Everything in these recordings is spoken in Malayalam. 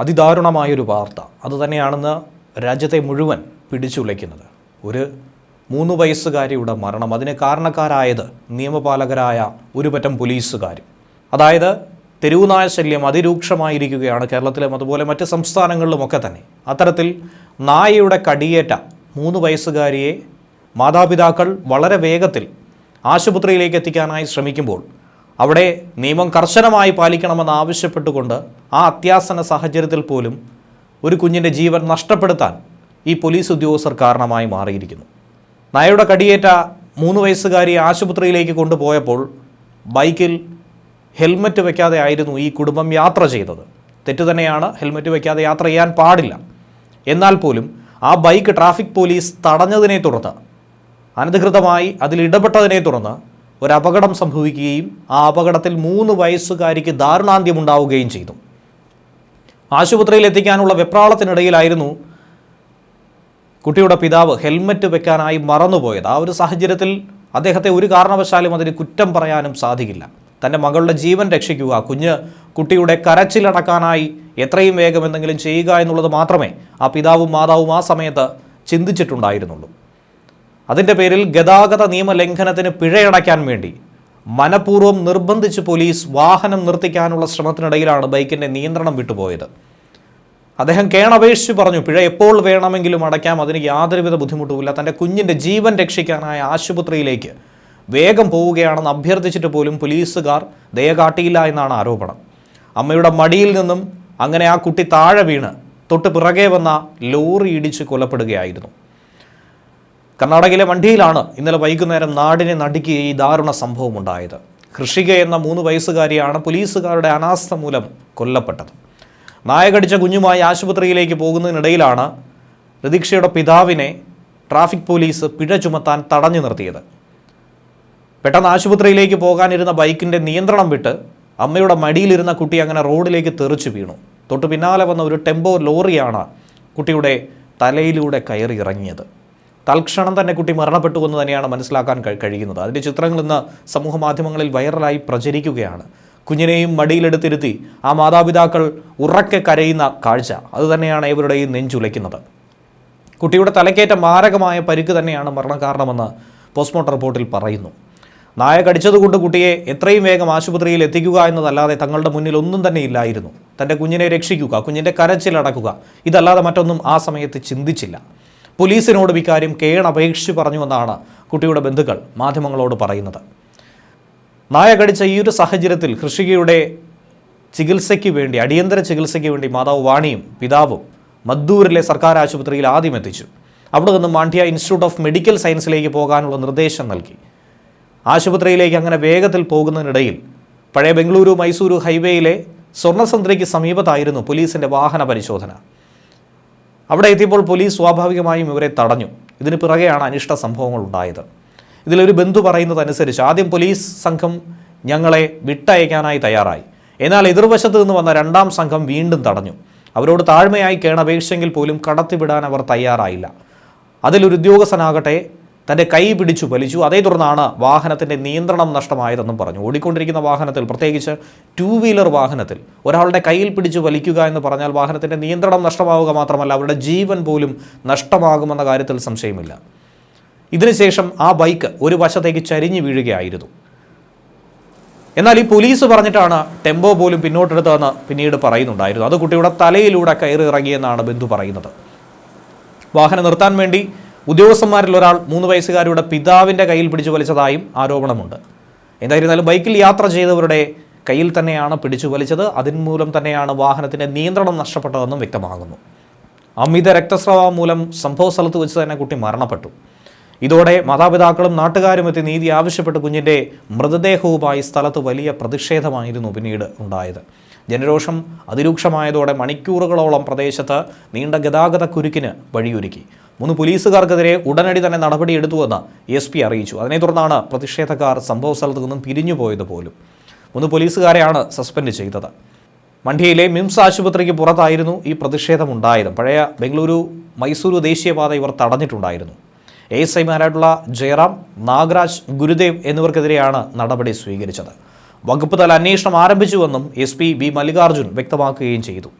അതിദാരുണമായൊരു വാർത്ത. അതുതന്നെയാണെന്ന് രാജ്യത്തെ മുഴുവൻ പിടിച്ചുലയ്ക്കുന്നത്. ഒരു മൂന്ന് വയസ്സുകാരിയുടെ മരണം അതിന് കാരണക്കാരായത് നിയമപാലകരായ ഒരു പറ്റം പോലീസുകാർ അതായത് തെരുവുനായ ശല്യം അതിരൂക്ഷമായിരിക്കുകയാണ് കേരളത്തിലും അതുപോലെ മറ്റ് സംസ്ഥാനങ്ങളിലുമൊക്കെ തന്നെ. അത്തരത്തിൽ നായയുടെ കടിയേറ്റ മൂന്ന് വയസ്സുകാരിയെ മാതാപിതാക്കൾ വളരെ വേഗത്തിൽ ആശുപത്രിയിലേക്ക് എത്തിക്കാനായി ശ്രമിക്കുമ്പോൾ അവിടെ നിയമം കർശനമായി പാലിക്കണമെന്ന് ആവശ്യപ്പെട്ടുകൊണ്ട് ആ അത്യാസന സാഹചര്യത്തിൽ പോലും ഒരു കുഞ്ഞിന്റെ ജീവൻ നഷ്ടപ്പെടുത്താൻ ഈ പോലീസ് ഉദ്യോഗസ്ഥർ കാരണമായി മാറിയിരിക്കുന്നു. നായയുടെ കടിയേറ്റ മൂന്ന് വയസ്സുകാരിയെ ആശുപത്രിയിലേക്ക് കൊണ്ടുപോയപ്പോൾ ബൈക്കിൽ ഹെൽമറ്റ് വയ്ക്കാതെ ആയിരുന്നു ഈ കുടുംബം യാത്ര ചെയ്തത്. തെറ്റു തന്നെയാണ് ഹെൽമറ്റ് വയ്ക്കാതെ യാത്ര ചെയ്യാൻ പാടില്ല. എന്നാൽ പോലും ആ ബൈക്ക് ട്രാഫിക് പോലീസ് തടഞ്ഞതിനെ തുടർന്ന് അനധികൃതമായി അതിൽ ഇടപെട്ടതിനെ തുടർന്ന് ഒരു അപകടം സംഭവിക്കുകയും ആ അപകടത്തിൽ മൂന്ന് വയസ്സുകാരിക്ക് ദാരുണാന്ത്യമുണ്ടാവുകയും ചെയ്തു. ആശുപത്രിയിൽ എത്തിക്കാനുള്ള വെപ്രാളത്തിനിടയിലായിരുന്നു കുട്ടിയുടെ പിതാവ് ഹെൽമറ്റ് വെക്കാനായി മറന്നുപോയത്. ആ ഒരു സാഹചര്യത്തിൽ അദ്ദേഹത്തെ ഒരു കാരണവശാലും അതിന് കുറ്റം പറയാനും സാധിക്കില്ല. തന്റെ മകളുടെ ജീവൻ രക്ഷിക്കുക കുഞ്ഞ് കുട്ടിയുടെ കരച്ചിലടക്കാനായി എത്രയും വേഗം എന്തെങ്കിലും ചെയ്യുക എന്നുള്ളത് മാത്രമേ ആ പിതാവും മാതാവും ആ സമയത്ത് ചിന്തിച്ചിട്ടുണ്ടായിരുന്നുള്ളൂ. അതിന്റെ പേരിൽ ഗതാഗത നിയമ ലംഘനത്തിന് പിഴയടയ്ക്കാൻ വേണ്ടി മനഃപൂർവം നിർബന്ധിച്ച് പോലീസ് വാഹനം നിർത്തിക്കാനുള്ള ശ്രമത്തിനിടയിലാണ് ബൈക്കിന്റെ നിയന്ത്രണം വിട്ടുപോയത്. അദ്ദേഹം കേണപേക്ഷിച്ച് പറഞ്ഞു പിഴ എപ്പോൾ വേണമെങ്കിലും അടയ്ക്കാം അതിന് യാതൊരുവിധ ബുദ്ധിമുട്ടുമില്ല. തന്റെ കുഞ്ഞിന്റെ ജീവൻ രക്ഷിക്കാനായ ആശുപത്രിയിലേക്ക് വേഗം പോവുകയാണെന്ന് അഭ്യർത്ഥിച്ചിട്ട് പോലും പോലീസുകാർ ദയ കാട്ടിയില്ല എന്നാണ് ആരോപണം. അമ്മയുടെ മടിയിൽ നിന്നും അങ്ങനെ ആ കുട്ടി താഴെ വീണ് തൊട്ട് പിറകെ വന്ന ലോറി ഇടിച്ച് കൊലപ്പെടുകയായിരുന്നു. കർണാടകയിലെ വണ്ടിയിലാണ് ഇന്നലെ വൈകുന്നേരം നാടിനെ നടുക്കി ഈ ദാരുണ സംഭവം ഉണ്ടായത്. ഹൃഷിക എന്ന മൂന്ന് വയസ്സുകാരിയാണ് പോലീസുകാരുടെ അനാസ്ഥ മൂലം കൊല്ലപ്പെട്ടത്. നായകടിച്ച കുഞ്ഞുമായി ആശുപത്രിയിലേക്ക് പോകുന്നതിനിടയിലാണ് പ്രതീക്ഷയുടെ പിതാവിനെ ട്രാഫിക് പോലീസ് പിഴ ചുമത്താൻ തടഞ്ഞു നിർത്തിയത്. പെട്ടെന്ന് ആശുപത്രിയിലേക്ക് പോകാനിരുന്ന ബൈക്കിന്റെ നിയന്ത്രണം വിട്ട് അമ്മയുടെ മടിയിലിരുന്ന കുട്ടി അങ്ങനെ റോഡിലേക്ക് തെറിച്ചു വീണു. തൊട്ടു പിന്നാലെ വന്ന ഒരു ടെമ്പോ ലോറിയാണ് കുട്ടിയുടെ തലയിലൂടെ കയറി ഇറങ്ങിയത്. തൽക്ഷണം തന്നെ കുട്ടി മരണപ്പെട്ടു എന്ന് തന്നെയാണ് മനസ്സിലാക്കാൻ കഴിയുന്നത്. അതിന്റെ ചിത്രങ്ങൾ ഇന്ന് സമൂഹ മാധ്യമങ്ങളിൽ വൈറലായി പ്രചരിക്കുകയാണ്. കുഞ്ഞിനെയും മടിയിലെടുത്തിരുത്തി ആ മാതാപിതാക്കൾ ഉറക്കെ കരയുന്ന കാഴ്ച. അതുതന്നെയാണ് ഇവരുടെയും നെഞ്ചുലയ്ക്കുന്നത്. കുട്ടിയുടെ തലക്കേറ്റ മാരകമായ പരിക്ക് തന്നെയാണ് മരണകാരണമെന്ന് പോസ്റ്റ്മോർട്ടം റിപ്പോർട്ടിൽ പറയുന്നു. നായ കടിച്ചതുകൊണ്ട് കുട്ടിയെ എത്രയും വേഗം ആശുപത്രിയിൽ എത്തിക്കുക എന്നതല്ലാതെ തങ്ങളുടെ മുന്നിൽ ഒന്നും തന്നെ ഇല്ലായിരുന്നു. തന്റെ കുഞ്ഞിനെ രക്ഷിക്കുക കുഞ്ഞിന്റെ കരച്ചിലടക്കുക ഇതല്ലാതെ മറ്റൊന്നും ആ സമയത്ത് ചിന്തിച്ചില്ല. പോലീസിനോട് ഇക്കാര്യം കേണപേക്ഷിച്ച് പറഞ്ഞുവെന്നാണ് കുട്ടിയുടെ ബന്ധുക്കൾ മാധ്യമങ്ങളോട് പറയുന്നത്. നായ കടിച്ച ഈ ഒരു സാഹചര്യത്തിൽ കൃഷികയുടെ ചികിത്സയ്ക്ക് വേണ്ടി അടിയന്തര ചികിത്സയ്ക്ക് വേണ്ടി മാതാവ് വാണിയും പിതാവും മദ്ദൂരിലെ സർക്കാർ ആശുപത്രിയിൽ ആദ്യം എത്തിച്ചു. അവിടെ നിന്ന് മാണ്ഡ്യ ഇൻസ്റ്റിറ്റ്യൂട്ട് ഓഫ് മെഡിക്കൽ സയൻസിലേക്ക് പോകാനുള്ള നിർദ്ദേശം നൽകി. ആശുപത്രിയിലേക്ക് അങ്ങനെ വേഗത്തിൽ പോകുന്നതിനിടയിൽ പഴയ ബംഗളൂരു മൈസൂരു ഹൈവേയിലെ സ്വർണസന്ദ്രയ്ക്ക് സമീപത്തായിരുന്നു പോലീസിന്റെ വാഹന പരിശോധന. അവിടെ എത്തിയപ്പോൾ പോലീസ് സ്വാഭാവികമായും ഇവരെ തടഞ്ഞു. ഇതിന് പിറകെയാണ് അനിഷ്ട സംഭവങ്ങൾ ഉണ്ടായത്. ഇതിലൊരു ബന്ധു പറയുന്നതനുസരിച്ച് ആദ്യം പോലീസ് സംഘം ഞങ്ങളെ വിട്ടയക്കാനായി തയ്യാറായി. എന്നാൽ എതിർവശത്ത് നിന്ന് വന്ന രണ്ടാം സംഘം വീണ്ടും തടഞ്ഞു. അവരോട് താഴ്മയായി കേണപേക്ഷെങ്കിൽ പോലും കടത്തിവിടാൻ അവർ തയ്യാറായില്ല. അതിലൊരു ഉദ്യോഗസ്ഥനാകട്ടെ തന്റെ കൈ പിടിച്ചു വലിച്ചു. അതേ തുടർന്നാണ് വാഹനത്തിന്റെ നിയന്ത്രണം നഷ്ടമായതെന്നും പറഞ്ഞു. ഓടിക്കൊണ്ടിരിക്കുന്ന വാഹനത്തിൽ പ്രത്യേകിച്ച് ടൂ വീലർ വാഹനത്തിൽ ഒരാളുടെ കയ്യിൽ പിടിച്ചു വലിക്കുക എന്ന് പറഞ്ഞാൽ വാഹനത്തിന്റെ നിയന്ത്രണം നഷ്ടമാവുക മാത്രമല്ല അവരുടെ ജീവൻ പോലും നഷ്ടമാകുമെന്ന കാര്യത്തിൽ സംശയമില്ല. ഇതിനുശേഷം ആ ബൈക്ക് ഒരു വശത്തേക്ക് ചരിഞ്ഞു വീഴുകയായിരുന്നു. എന്നാൽ ഈ പോലീസ് പറഞ്ഞിട്ടാണ് ടെമ്പോ പോലും പിന്നോട്ടെടുത്തതെന്ന് പിന്നീട് പറയുന്നുണ്ടായിരുന്നു. അത് കുട്ടിയുടെ തലയിലൂടെ കയറി ഇറങ്ങിയെന്നാണ് ബന്ധു പറയുന്നത്. വാഹനം നിർത്താൻ വേണ്ടി ഉദ്യോഗസ്ഥന്മാരിൽ ഒരാൾ മൂന്ന് വയസ്സുകാരുടെ പിതാവിന്റെ കയ്യിൽ പിടിച്ചു വലിച്ചതായും ആരോപണമുണ്ട്. എന്തായിരുന്നാലും ബൈക്കിൽ യാത്ര ചെയ്തവരുടെ കയ്യിൽ തന്നെയാണ് പിടിച്ചു വലിച്ചത്. അതിന്മൂലം തന്നെയാണ് വാഹനത്തിന്റെ നിയന്ത്രണം നഷ്ടപ്പെട്ടതെന്നും വ്യക്തമാകുന്നു. അമിത രക്തസ്രാവം മൂലം സംഭവ സ്ഥലത്ത് വെച്ച് തന്നെ കുട്ടി മരണപ്പെട്ടു. ഇതോടെ മാതാപിതാക്കളും നാട്ടുകാരും എത്തി നീതി ആവശ്യപ്പെട്ട് കുഞ്ഞിന്റെ മൃതദേഹവുമായി സ്ഥലത്ത് വലിയ പ്രതിഷേധമായിരുന്നു പിന്നീട് ഉണ്ടായത്. ജനരോഷം അതിരൂക്ഷമായതോടെ മണിക്കൂറുകളോളം പ്രദേശത്ത് നീണ്ട ഗതാഗത കുരുക്കിന് വഴിയൊരുക്കി. മൂന്ന് പോലീസുകാർക്കെതിരെ ഉടനടി തന്നെ നടപടിയെടുത്തുവെന്ന് എസ് പി അറിയിച്ചു. അതിനെ തുടർന്നാണ് പ്രതിഷേധക്കാർ സംഭവ സ്ഥലത്ത് നിന്നും പിരിഞ്ഞുപോയത് പോലും. മൂന്ന് പോലീസുകാരെയാണ് സസ്പെൻഡ് ചെയ്തത്. മണ്ഡ്യയിലെ മിംസ് ആശുപത്രിക്ക് പുറത്തായിരുന്നു ഈ പ്രതിഷേധമുണ്ടായത്. പഴയ ബംഗളൂരു മൈസൂരു ദേശീയപാത ഇവർ തടഞ്ഞിട്ടുണ്ടായിരുന്നു. എ എസ് ഐമാരായിട്ടുള്ള ജയറാം നാഗരാജ് ഗുരുദേവ് എന്നിവർക്കെതിരെയാണ് നടപടി സ്വീകരിച്ചത്. വകുപ്പ് തല അന്വേഷണം ആരംഭിച്ചുവെന്നും എസ് പി ബി മല്ലികാർജുൻ വ്യക്തമാക്കുകയും ചെയ്തു.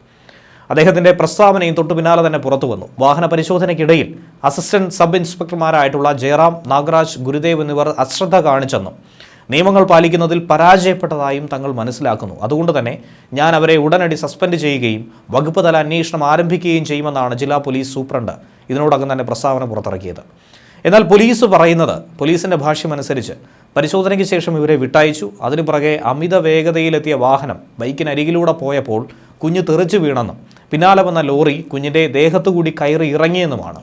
അദ്ദേഹത്തിന്റെ പ്രസ്താവനയും തൊട്ടു പിന്നാലെ തന്നെ പുറത്തു വന്നു. വാഹന പരിശോധനയ്ക്കിടയിൽ അസിസ്റ്റന്റ് സബ് ഇൻസ്പെക്ടർമാരായിട്ടുള്ള ജയറാം നാഗരാജ് ഗുരുദേവ് എന്നിവർ അശ്രദ്ധ കാണിച്ചെന്നും നിയമങ്ങൾ പാലിക്കുന്നതിൽ പരാജയപ്പെട്ടതായും തങ്ങൾ മനസ്സിലാക്കുന്നു. അതുകൊണ്ട് തന്നെ ഞാൻ അവരെ ഉടനടി സസ്പെൻഡ് ചെയ്യുകയും വകുപ്പ് തല അന്വേഷണം ആരംഭിക്കുകയും ചെയ്യുമെന്നാണ് ജില്ലാ പോലീസ് സൂപ്രണ്ട് ഇതിനോടകം തന്നെ പ്രസ്താവന പുറത്തിറക്കിയത്. എന്നാൽ പോലീസ് പറയുന്നത് പോലീസിന്റെ ഭാഷ്യമനുസരിച്ച് പരിശോധനയ്ക്ക് ശേഷം ഇവരെ വിട്ടയച്ചു. അതിനു പുറകെ അമിത വേഗതയിലെത്തിയ വാഹനം ബൈക്കിനരികിലൂടെ പോയപ്പോൾ കുഞ്ഞ് തെറിച്ചു വീണെന്നും പിന്നാലെ വന്ന ലോറി കുഞ്ഞിന്റെ ദേഹത്തുകൂടി കയറി ഇറങ്ങിയെന്നുമാണ്.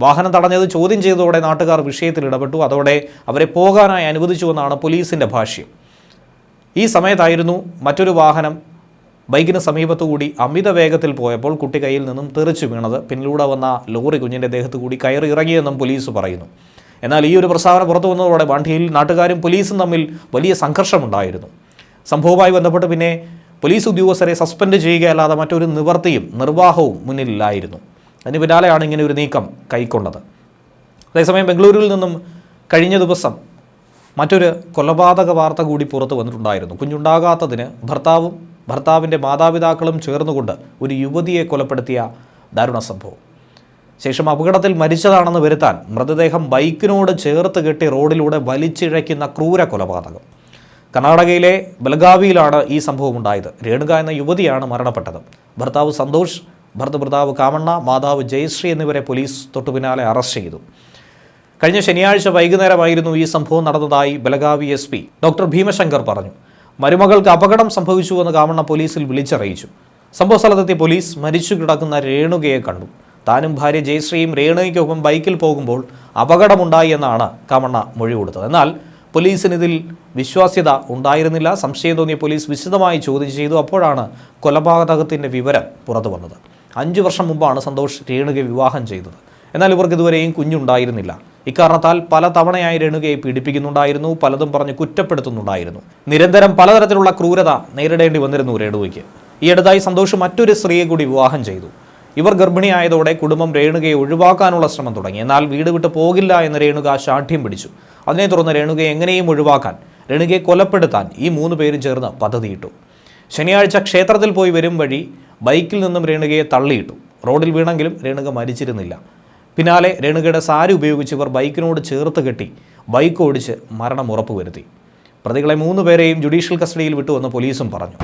വാഹനം തടഞ്ഞത് ചോദ്യം ചെയ്തതോടെ നാട്ടുകാർ വിഷയത്തിൽ ഇടപെട്ടു. അതോടെ അവരെ പോകാനായി അനുവദിച്ചുവെന്നാണ് പോലീസിന്റെ ഭാഷ്യം. ഈ സമയത്തായിരുന്നു മറ്റൊരു വാഹനം ബൈക്കിന് സമീപത്തുകൂടി അമിത വേഗത്തിൽ പോയപ്പോൾ കുട്ടി കയ്യിൽ നിന്നും തെറിച്ചു വീണത്. പിന്നിലൂടെ വന്ന ലോറി കുഞ്ഞിന്റെ ദേഹത്ത് കൂടി കയറി ഇറങ്ങിയെന്നും പോലീസ് പറയുന്നു. എന്നാൽ ഈ ഒരു പ്രസ്താവന പുറത്തു വന്നതോടെ വണ്ടിയിൽ നാട്ടുകാരും പോലീസും തമ്മിൽ വലിയ സംഘർഷമുണ്ടായിരുന്നു. സംഭവവുമായി ബന്ധപ്പെട്ട് പിന്നെ പോലീസ് ഉദ്യോഗസ്ഥരെ സസ്പെൻഡ് ചെയ്യുകയല്ലാതെ മറ്റൊരു നിവർത്തിയും നിർവാഹവും മുന്നിലില്ലായിരുന്നു. അതിന് പിന്നാലെയാണ് ഇങ്ങനെ ഒരു നീക്കം കൈക്കൊണ്ടത്. അതേസമയം ബംഗളൂരുവിൽ നിന്നും കഴിഞ്ഞ ദിവസം മറ്റൊരു കൊലപാതക വാർത്ത കൂടി പുറത്തു വന്നിട്ടുണ്ടായിരുന്നു. കുഞ്ഞുണ്ടാകാത്തതിന് ഭർത്താവും ഭർത്താവിന്റെ മാതാപിതാക്കളും ചേർന്നുകൊണ്ട് ഒരു യുവതിയെ കൊലപ്പെടുത്തിയ ദാരുണ സംഭവം. ശേഷം അപകടത്തിൽ മരിച്ചതാണെന്ന് വരുത്താൻ മൃതദേഹം ബൈക്കിനോട് ചേർത്ത് കെട്ടി റോഡിലൂടെ വലിച്ചിഴയ്ക്കുന്ന ക്രൂര കൊലപാതകം. കർണാടകയിലെ ബലഗാവിയിലാണ് ഈ സംഭവം ഉണ്ടായത് രേണുക എന്ന യുവതിയാണ് മരണപ്പെട്ടത്. ഭർത്താവ് സന്തോഷ് ഭർത്തൃഭർത്താവ് കാമണ്ണ മാതാവ് ജയശ്രീ എന്നിവരെ പോലീസ് തൊട്ടുപിന്നാലെ അറസ്റ്റ് ചെയ്തു. കഴിഞ്ഞ ശനിയാഴ്ച വൈകുന്നേരമായിരുന്നു ഈ സംഭവം നടന്നതായി ബലഗാവി എസ് ഡോക്ടർ ഭീമശങ്കർ പറഞ്ഞു. മരുമകൾക്ക് അപകടം സംഭവിച്ചുവെന്ന് കാമണ്ണ പോലീസിൽ വിളിച്ചറിയിച്ചു. സംഭവ സ്ഥലത്തെത്തിയ പോലീസ് മരിച്ചു കിടക്കുന്ന രേണുകയെ കണ്ടു. താനും ഭാര്യ ജയശ്രീയും രേണുകയ്ക്കൊപ്പം ബൈക്കിൽ പോകുമ്പോൾ അപകടമുണ്ടായി എന്നാണ് കാമണ്ണ മൊഴി കൊടുത്തത്. എന്നാൽ പോലീസിന് ഇതിൽ വിശ്വാസ്യത ഉണ്ടായിരുന്നില്ല. സംശയം തോന്നിയ പോലീസ് വിശദമായി ചോദ്യം ചെയ്തു. അപ്പോഴാണ് കൊലപാതകത്തിന്റെ വിവരം പുറത്തു വന്നത്. അഞ്ചു വർഷം മുമ്പാണ് സന്തോഷ് രേണുകയെ വിവാഹം ചെയ്തത്. എന്നാൽ ഇവർക്ക് ഇതുവരെയും കുഞ്ഞുണ്ടായിരുന്നില്ല. ഇക്കാരണത്താൽ പല തവണയായി രേണുകയെ പീഡിപ്പിക്കുന്നുണ്ടായിരുന്നു പലതും പറഞ്ഞ് കുറ്റപ്പെടുത്തുന്നുണ്ടായിരുന്നു. നിരന്തരം പലതരത്തിലുള്ള ക്രൂരത നേരിടേണ്ടി വന്നിരുന്നു രേണുവയ്ക്ക് ഈ അടുത്തായി സന്തോഷ് മറ്റൊരു സ്ത്രീയെ കൂടി വിവാഹം ചെയ്തു. ഇവർ ഗർഭിണിയായതോടെ കുടുംബം രേണുകയെ ഒഴിവാക്കാനുള്ള ശ്രമം തുടങ്ങി. എന്നാൽ വീട് വിട്ട് പോകില്ല എന്ന് രേണുക ശാഠ്യം പിടിച്ചു. അതിനെ തുടർന്ന് രേണുകയെ എങ്ങനെയും ഒഴിവാക്കാൻ രേണുകയെ കൊലപ്പെടുത്താൻ ഈ മൂന്ന് പേരും ചേർന്ന് പദ്ധതിയിട്ടു ശനിയാഴ്ച ക്ഷേത്രത്തിൽ പോയി വരും വഴി ബൈക്കിൽ നിന്നും രേണുകയെ തള്ളിയിട്ടു. റോഡിൽ വീണെങ്കിലും രേണുക മരിച്ചിരുന്നില്ല. പിന്നാലെ രേണുകയുടെ സാരി ഉപയോഗിച്ച് ഇവർ ബൈക്കിനോട് ചേർത്ത് കെട്ടി ബൈക്ക് ഓടിച്ച് മരണം ഉറപ്പുവരുത്തി. പ്രതികളെ മൂന്ന് പേരെയും ജുഡീഷ്യൽ കസ്റ്റഡിയിൽ വിട്ടുവെന്ന് പോലീസും പറഞ്ഞു.